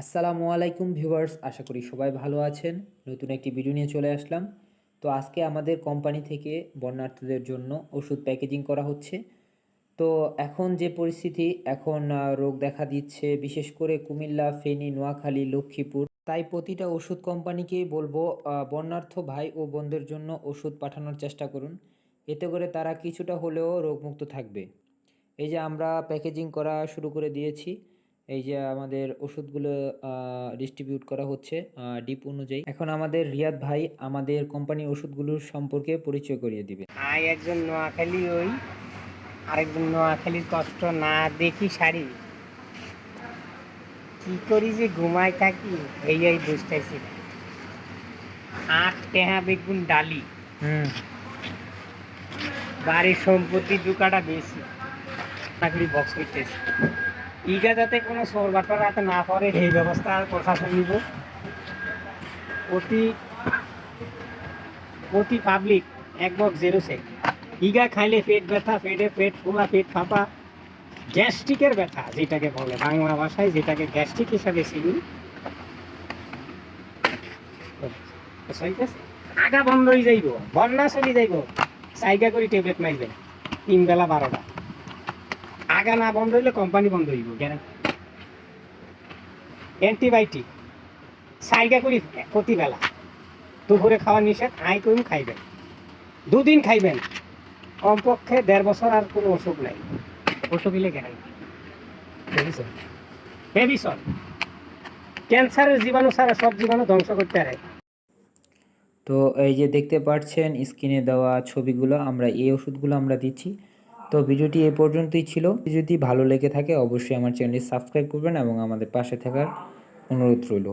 আসসালামু আলাইকুম ভিউয়ার্স, আশা করি সবাই ভালো আছেন। নতুন একটি ভিডিও নিয়ে চলে আসলাম। তো আজকে আমাদের কোম্পানি থেকে বন্যার্থীদের জন্য ওষুধ প্যাকেজিং করা হচ্ছে। তো এখন যে পরিস্থিতি, এখন রোগ দেখা দিচ্ছে, বিশেষ করে কুমিল্লা, ফেনী, নোয়াখালী, লক্ষ্মীপুর। তাই প্রতিটা ওষুধ কোম্পানিকেই বলব বন্যার্থ ভাই ও বোনদের জন্য ওষুধ পাঠানোর চেষ্টা করুন। এতে করে তারা কিছুটা হলেও রোগমুক্ত থাকবে। এই যে আমরা প্যাকেজিং করা শুরু করে দিয়েছি। এই যে আমাদের ওষুধগুলো ডিস্ট্রিবিউট করা হচ্ছে ডিপ অনুযায়ী। এখন আমাদের রিয়াদ ভাই আমাদের কোম্পানির ওষুধগুলোর সম্পর্কে পরিচয় করিয়ে দিবে। আই একজন নোয়াখালী ওই আরেকজন নোয়াখালীর কষ্ট না দেখি শাড়ি। কি করি যে ঘুমাই থাকি এই এই বুঝতেছি। আট টেহা বেগুন ডালি। হুম। বাড়ির সম্পত্তি দুকাটা বেশি। চাকরি বক্স করতেছি। ইগা যাতে কোনো সোর বাটার হাতে না পড়ে এই ব্যবস্থা প্রশাসন নিব। অতি অতি পাবলিক এক বক্স জিরো সেক ইগা খাইলে পেট ব্যথা, পেটে পেট ফোলা, পেট ফাঁপা। গ্যাস্ট্রিকের ব্যথা, যেটাকে বলে বাংলা ভাষায়, যেটাকে গ্যাস্ট্রিক হিসাবে চিনি। আগা বন্ধ হয়ে যাইব, বন্যা চলি যাইব। সাইগা করে ট্যাবলেট মারবেন তিন বেলা বারোটা। আগা না বন্ধ হইলে কোম্পানি বন্ধ হইব গ্যারান্টি অ্যান্টিবায়োটিক সাইগা করি প্রতিবেলা দুপুরে খাওয়া নিষেধ, আই করুন খাইবেন। দুদিন খাইবেন। কমপক্ষে দেড় বছর আর কোনো অসুখ নাই। অসুখ হইলে গ্যারান্টি হেভিসন ক্যান্সারের জীবাণু ছাড়া সব জীবাণু ধ্বংস করতে পারে। তো এই যে দেখতে পাচ্ছেন, স্ক্রিনে দেওয়া ছবিগুলো, আমরা এই ওষুধগুলো আমরা দিচ্ছি। তো ভিডিওটি এ পর্যন্তই ছিল। যদি ভালো লেগে থাকে, অবশ্যই আমার চ্যানেলটি সাবস্ক্রাইব করবেন এবং আমাদের পাশে থাকার অনুরোধ রইল।